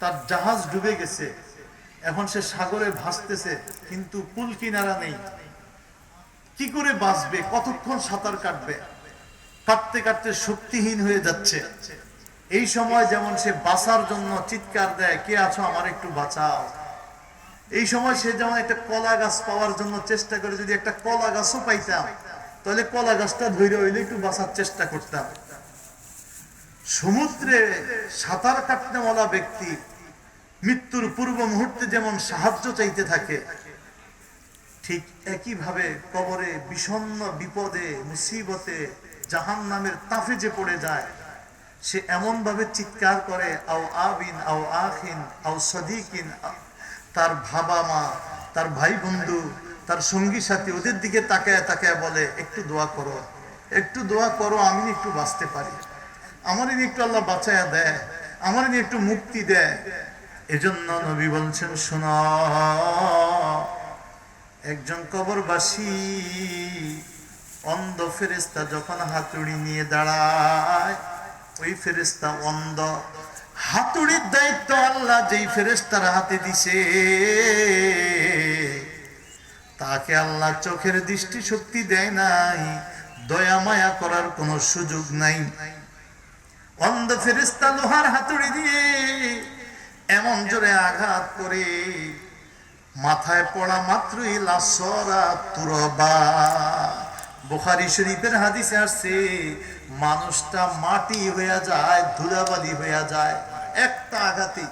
তার জাহাজ ডুবে গেছে। এখন সে সাগরে ভাসতেছে, কিন্তু কুল কিনারা নেই। কি করে বাঁচবে? কতক্ষণ সাঁতার কাটবে? কাটতে কাটতে শক্তিহীন হয়ে যাচ্ছে। এই সময় যেমন সে বাঁচার জন্য চিৎকার দেয়, কে আছো? আমার একটু বাঁচাও। এই সময় সে যেমন একটা কলা গাছ পাওয়ার জন্য চেষ্টা করে, যদি একটা কলা গাছও পাইতাম, তাহলে কলা গাছটা ধরে হইলে একটু বাঁচার চেষ্টা করতাম। সমুদ্রে সাঁতার কাটতে কাটনেওয়ালা ব্যক্তি মৃত্যুর পূর্ব মুহূর্তে যেমন সাহায্য চাইতে থাকে, ঠিক একইভাবে কবরে বিষণ্ণ বিপদে, মুসিবতে জাহান নামের তাফে যে পড়ে যায়, সে এমন ভাবে চিৎকার করে, আও আবিন, আও আখিন, আও সদিকিন। তার বাবা মা, তার ভাই বন্ধু, তার সঙ্গী সাথী ওদের দিকে তাকায় তাকায় বলে, একটু দোয়া করো, একটু দোয়া করো, আমি একটু বাঁচতে পারি। আমার একটু আল্লাহ বাঁচায়া দেয়, আমার একটু মুক্তি দেয়। এজন্য নবী বলছেন, শোনা, একজন কবরবাসী অন্ধ ফেরেস্তা যখন হাতুড়ি নিয়ে দাঁড়ায়, ওই ফেরেস্তা অন্ধ। হাতুড়ির দায়িত্ব আল্লাহ যেই ফেরেস্তার হাতে দিছে, তাকে আল্লাহ চোখের দৃষ্টি শক্তি দেয় নাই, দয়া মায়া করার কোনো সুযোগ নাই। অন্ধ ফেরেস্তা লোহার হাতুড়ি দিয়ে এমন জোরে আঘাত করে মাথায় পড়া মাত্রই লাসরা তুরবা। বুখারি শরীফের হাদিসে আসছে, মানুষটা মাটি হয়ে যায়, ধুলাবালি হয়ে যায়, একটা আঘাতে।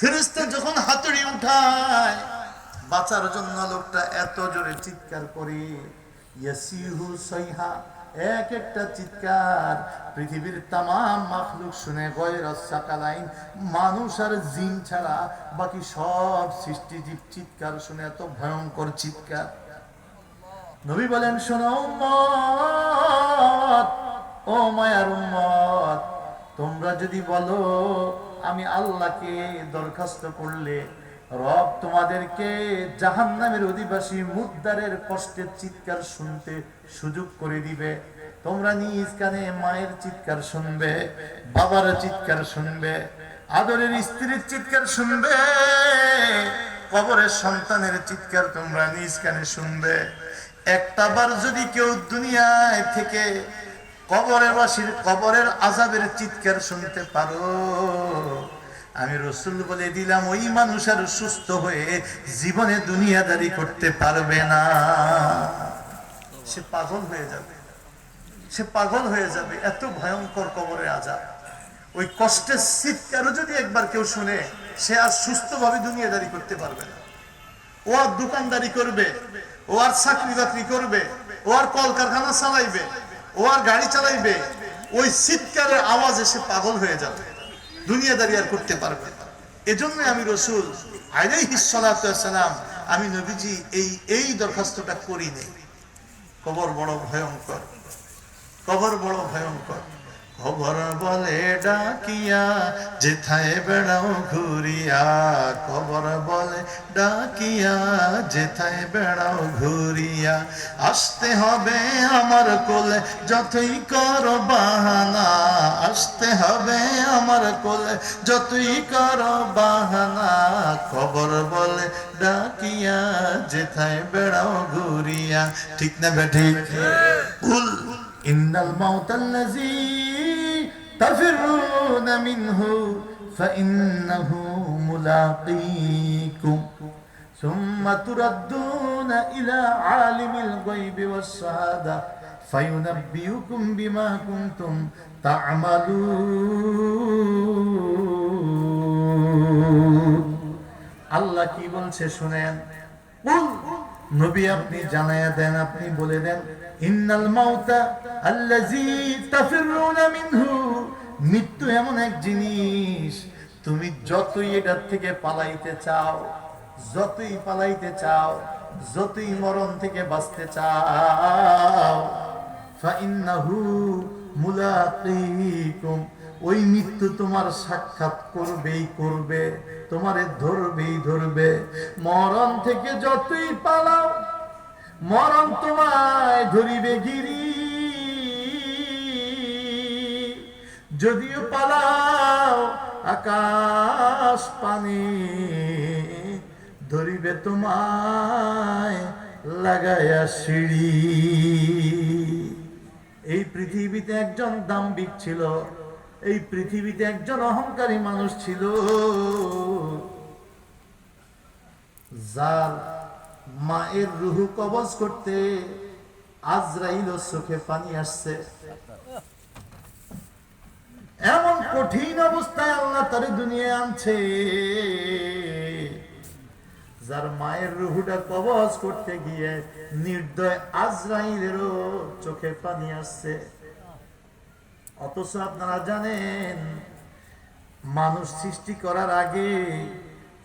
ফেরেস্তা যখন হাতুড়ি উঠায়, বাঁচার জন্য লোকটা এত জোরে চিৎকার করে, ইয়াসিহু সৈহা এক একটা চিৎকার পৃথিবীর তাম মাখলুক শুনে গয়রাইন মানুষ আর জিন ছাড়া বাকি সব সৃষ্টিজীব চিৎকার শুনে এত ভয়ঙ্কর চিৎকার। নবী বলেন, শোনো ও মায়ার উম্মত, তোমরা যদি বলো, আমি আল্লাহকে দরখাস্ত করলে রব তোমাদেরকে জাহান্নামের অধিবাসী মুদ্দারের কষ্টের চিৎকার শুনতে সুযোগ করে দিবে। তোমরা নিজ কানে মায়ের চিৎকার শুনবে, বাবার চিৎকার শুনবে, আদরের স্ত্রীর চিৎকার শুনবে, কবরের সন্তানের চিৎকার তোমরা নিজ কানে শুনবে। একটা বার যদি কেউ দুনিয়ায় থেকে কবরের বাসীর কবরের আজাবের চিৎকার শুনতে পারো আমি রসুল বলে দিলাম, ওই মানুষ আর সুস্থ হয়ে জীবনে দুনিয়াদারি করতে পারবে না। সে পাগল হয়ে যাবে। সে পাগল হয়ে যাবে, এত ভয়ঙ্কর কবরে আজাব। ওই কষ্টের চিৎকারও যদি একবার কেউ শুনে, সে আর সুস্থভাবে দুনিয়াদারি করতে পারবে না। ও আর দোকানদারি করবে, ও আর চাকরি বাকরি করবে, ও আর কলকারখানা চালাইবে, ও আর গাড়ি চালাইবে, ওই চিৎকারের আওয়াজে সে পাগল হয়ে যাবে। দুনিয়াদারি আর করতে পারবে না। এজন্য আমি রসুল আলাইহিসালাম আমি নবীজি এই এই দরখাস্তটা করি নেই কবর বড় ভয়ঙ্কর। কবর বড় ভয়ঙ্কর। খবর বলে ডাকিয়া, যেথায় বেড়াও ঘুরিয়া, খবর বলে ডাকিয়া, যেথায় বেড়াও ঘুরিয়া, আসতে হবে আমার কোলে, যতই কর বাহানা, আসতে হবে আমার কোলে, যতই কর বাহানা, খবর বলে ডাকিয়া, যেথায় বেড়াও ঘুরিয়া, ঠিক না বেঠিক উল ইন্নাল মাউতাল্লাযী تفرون منه فإنه ملاقيكم ثم تردون إلى عالم الغيب والشهادة فينبئكم بما كنتم تعملون আল্লাহ কি বলছে শুনেন কুল নবী আপনি জানায়া দেন, আপনি বলে দেন, ইন্নাল মাউতা মৃত্যু এমন এক জিনিস, তুমি যতই এটার থেকে পালাইতে চাও, যতই পালাইতে চাও, যতই মরণ থেকে বাঁচতে চাও মুলাকিকুম, ওই মৃত্যু তোমার সাক্ষাৎ করবেই করবে, তোমারে ধরবেই ধরবে। মরণ থেকে যতই পালাও, মরণ তোমায় ধরিবে গিরি। যদিও পালাও আকাশ পানি, ধরিবে তোমায় লাগায়া সিঁড়ি। এই পৃথিবীতে একজন দাম্বিক ছিল, এই পৃথিবীতে একজন অহংকারী মানুষ ছিল। যার মায়ের রুহু কবজ করতে আজরাইল চোখে পানি আসছে। এমন কঠিন অবস্থায় আল্লাহ তারে দুনিয়ায় আনছে। যার মায়ের রুহুটা কবজ করতে গিয়ে নির্দয় আজরাইলেরও চোখে পানি আসছে। অথচ আপনারা জানেন, মানুষ সৃষ্টি করার আগে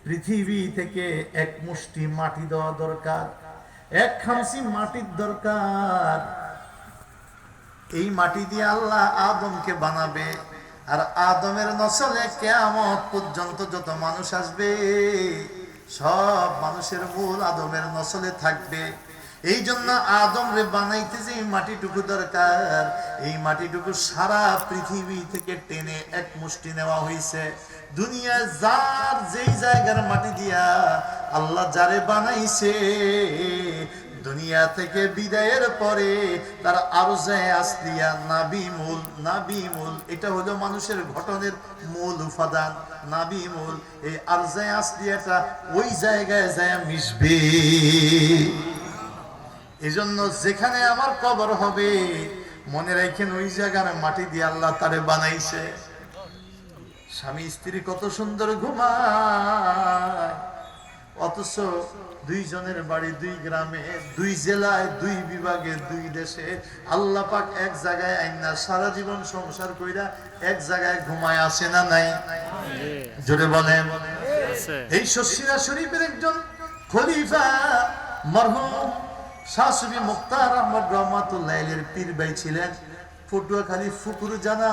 পৃথিবী থেকে এক মুষ্টি মাটি দেওয়া দরকার, এক খামসি মাটির দরকার। এই মাটি দিয়ে আল্লাহ আদমকে বানাবে, আর আদমের নসলে কেয়ামত পর্যন্ত যত মানুষ আসবে সব মানুষের মূল আদমের নসলে থাকবে। এই জন্য আদম রে বানাইতে যে মাটিটুকু দরকার, এই মাটিটুকু সারা পৃথিবী থেকে টেনে এক মুষ্টি নেওয়া হয়েছে দুনিয়া যার যেই জায়গার মাটি দিয়া আল্লাহ যারে বানাইছে দুনিয়া থেকে বিদায়ের পরে তার আরও যায় আসলিয়া নাবি মূল নাবি মূল এটা হলো মানুষের ঘটনের মূল উপাদান। নাবি মূল এই আরজায় আসলিয়াটা ওই জায়গায় যায় মিশবে। এজন্য যেখানে আমার কবর হবে, মনে রাখেন ওই জায়গার মাটি দিয়ে আল্লাহ তারে বানাইছে। স্বামী স্ত্রী কত সুন্দর ঘুমায়। অথচ দুইজনের বাড়ি দুই গ্রামে দুই জেলায় দুই বিভাগে দুই দেশে আল্লাহ পাক এক জায়গায় আইনা সারা জীবন সংসার কইরা এক জায়গায় ঘুমায় আসে না নাই? জোরে আছে। এই শশিরা শরীফের একজন খলিফা মরহুম শাশুড়ি মুক্তার আহমদ রহমাতুল্লাহের পীর ভাই ছিলেন। পটুয়াখালী ফুকুর জানা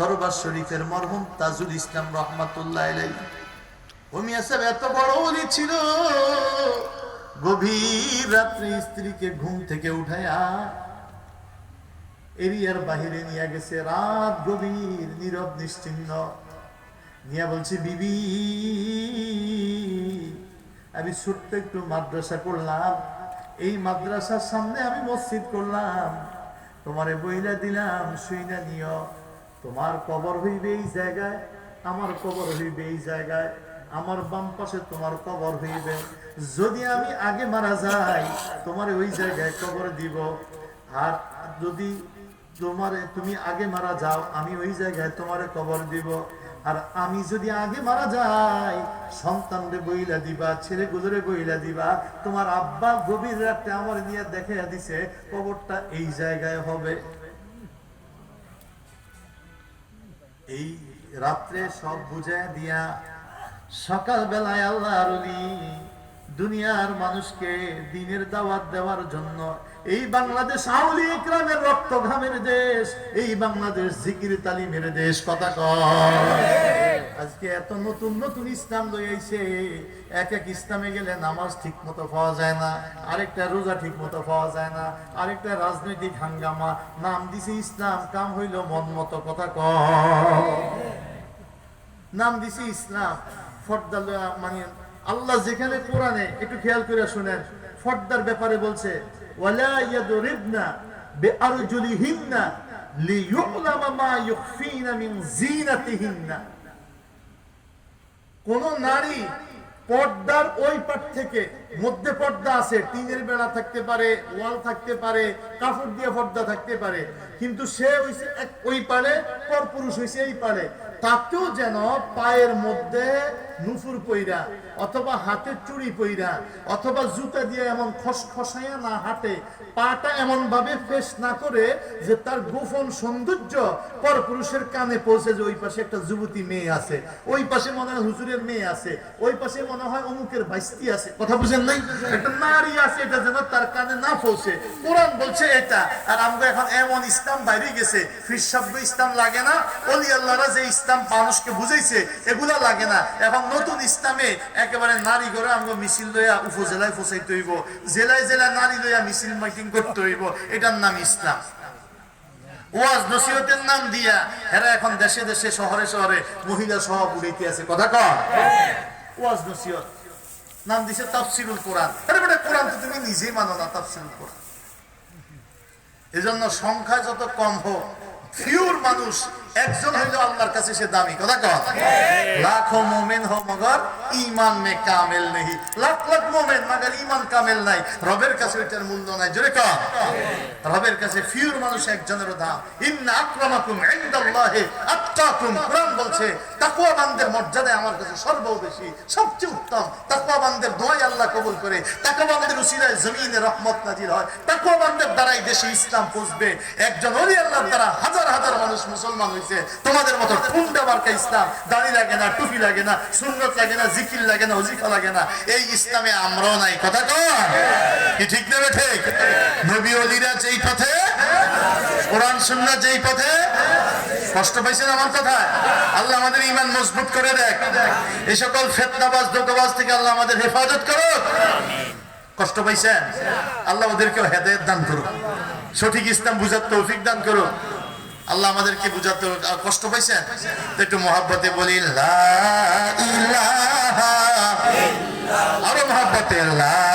দরবার শরীফের মরহুম তাজুল ইসলাম রহমাতুল্লাহ এত বড় ছিল। গভীর রাত্রে স্ত্রীকে ঘুম থেকে এরিয়ার বাহিরে নিয়ে গেছে। রাত গভীর, নীরব বলছি, বিবি, আমি ছোট্ট একটু মাদ্রাসা করলাম। এই মাদ্রাসার সামনে আমি মসজিদ করলাম। তোমারে বইলা দিলাম শুইনা নিও। তোমার কবর হইবে এই জায়গায়, আমার কবর হইবে এই জায়গায়। আমার বাম পাশে তোমার কবর হইবে। যদি আমি আগে মারা যাই, তোমার ওই জায়গায় কবর দিব। আর যদি তোমারে তুমি আগে মারা যাও, আমি ওই জায়গায় তোমারে কবর দিব। আর আমি যদি আগে মারা যাই, সন্তানরে বইলা দিবা ছেলে গুজরে বইলা দিবা, তোমার আব্বা গভীর রাতে আমার নিয়ে দেখে দিছে, কবরটা এই জায়গায় হবে। এই রাত্রে সব বুঝায় দিয়া সকাল বেলায় আল্লাহ রলি দুনিয়ার মানুষকে দিনের দাওয়াত দেওয়ার জন্য এই বাংলাদেশ আউলি ইকরামের রক্ত ঘামের দেশ, এই বাংলাদেশ জিকির তালিমের দেশ, কথা আজকে এত নতুন নতুন ইসলাম লই আইছে, এক এক ইসলামে গেলে নামাজ ঠিক মতো পাওয়া যায় না, আরেকটা রোজা ঠিক মতো পাওয়া যায় না, আরেকটা রাজনৈতিক হাঙ্গামা, নাম দিছে ইসলাম, কাম হইল মন মতো, কথা কয়। নাম দিছি ইসলাম। ফর্দা মানে আল্লাহ যেখানে কোরআনে একটু খেয়াল করে ফর্দার ব্যাপারে বলছে কোন নারী পর্দার ওই পাট থেকে, মধ্যে পর্দা আছে, টিনের বেড়া থাকতে পারে, ওয়াল থাকতে পারে, কাপড় দিয়ে পর্দা থাকতে পারে, কিন্তু সে হইছে ওই পারে পর পুরুষ হইছে এই পারে তাতেও যেন পায়ের মধ্যে নুফুর পইরা, অথবা হাতে চুড়ি পইরা, অথবা জুতা দিয়ে এমন খসখসাইয়া না হাঁটে, পাটা এমন ভাবে ফেস না করে যে তার গোপন সৌন্দর্য পর পুরুষের কানে পৌঁছে যে ওই পাশে একটা যুবতী মেয়ে আছে। ওই পাশে মনে হয় হুজুরের মেয়ে আছে। ওই পাশে মনে হয় অমুকের ভাইস্তি আছে। কথা বুঝেন নাই? একটা নারী আছে এটা যেন তার কানে না পৌঁছে। কোরআন বলছে এটা। আর আমরা এখন এমন ইসলাম বাইরে গেছে। ফিরসাব্দ ইসলাম লাগে না। অলি আল্লাহরা যে ইসলাম মানুষকে বুঝাইছে, এগুলা লাগে না। এখন নতুন ইসলামে একেবারে নারী করে আমরা মিছিল লইয়া উপজেলায় পৌঁছাইতে হইব। জেলায় জেলায় নারী লইয়া মিছিল মিটিং করতে হইব। এটার নাম ইসলাম। ওয়াজ নসিহতের নাম দিয়া এরা এখন দেশে দেশে, শহরে শহরে মহিলা সহ উড়াইতে আছে। কথা কর ওয়াজ নসিহত। নাম দিছে তাফসিরুল কোরআন। আরে বেটা, কোরআন তো তুমি নিজেই মানো না তাফসিরুল কোরআন। এজন্য সংখ্যা যত কম হোক ফিউর মানুষ একজন হইল আল্লাহর কাছে সে দামি কথা কথা লাখো মোমেন হো মগর ইমান মে কামেল নেই লাখ লাখ মোমেন, মগর ইমান কামেল নাই। রবের কাছে ওইটার মূল্য নাই। জোরে কর রবের কাছে ফিউর মানুষ একজনেরও দাম। ইন্না আক্রমাকুম ইনদাল্লাহি আত্তাকুম কোরআন বলছে, তাকওয়াবানদের মর্যাদা আমার কাছে সর্ববেশি, সবচেয়ে উত্তম। তাকওয়াবানদের দোয়াই আল্লাহ কবুল করে। তাকওয়াবানদের উসিলায় জমিনে রহমত নাজির হয়। তাকওয়াবানদের দ্বারাই দেশে ইসলাম পৌঁছবে। একজন ওলি আল্লাহর দ্বারা হাজার হাজার মানুষ মুসলমান হয়েছে তোমাদের মতো ঠুন্ডা মার্কা ইসলাম, দাড়ি লাগে না, টুপি লাগে না, সুন্নত লাগে না জিকির লাগে না, ওজিফা লাগে না। এই ইসলামে আমরাও নাই, কথা কর কি ঠিক নেবে ঠিক? নবী অলিরা যেই পথে, কোরআন সুন্নাহ যেই পথে, কষ্ট পাইছেন আমার কথায় আল্লাহ আমাদের ইমান মজবুত করে দেখ। এই সকল ফেতনাবাজ দোকাবাজ থেকে আল্লাহ আমাদের হেফাজত করো কষ্ট পাইছেন? আল্লাহ ওদেরকে হেদায়ত দান করো সঠিক ইসলাম বুঝার তৌফিক দান করো আল্লাহ আমাদেরকে বুঝাতে কষ্ট পাইছেন? তো একটু মহাব্বতে বলি, লা ইলাহা rahmetillah